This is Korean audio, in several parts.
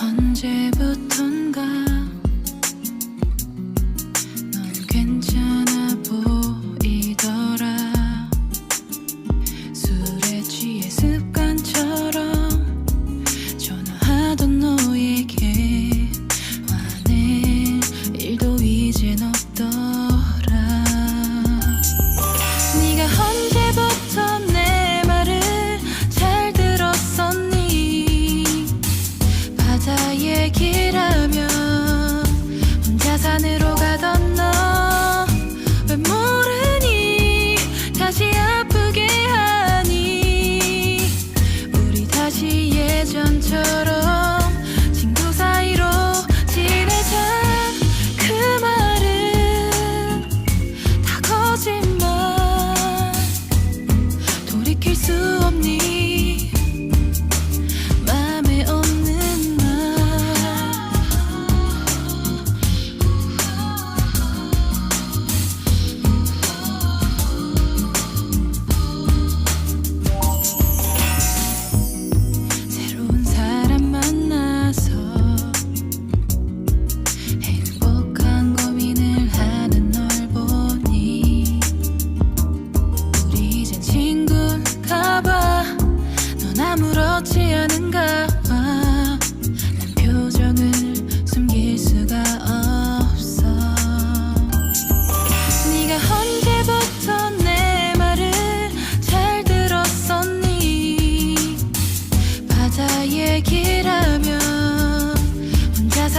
언제부터 다시 예전처럼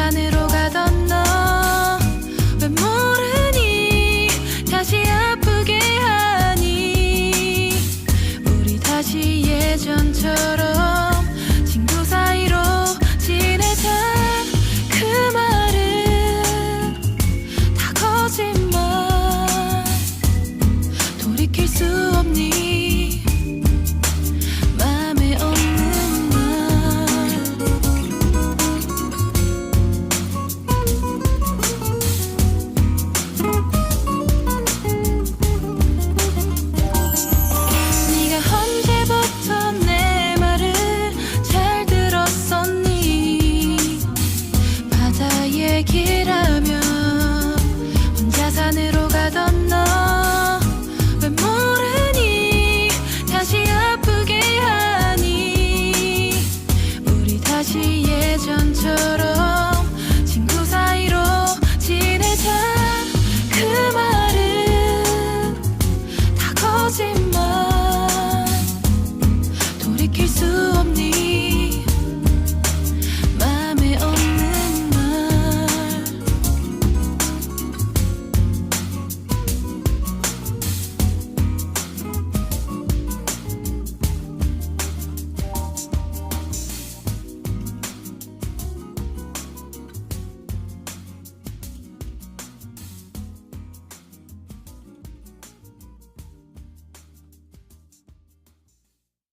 안으로 가던 왜 모르니? 다시 아프게 하니? 우리 다시 예전처럼 친구 사이로 지내자. 그 말은 다 거짓말. 돌이킬 수 없니? kid up.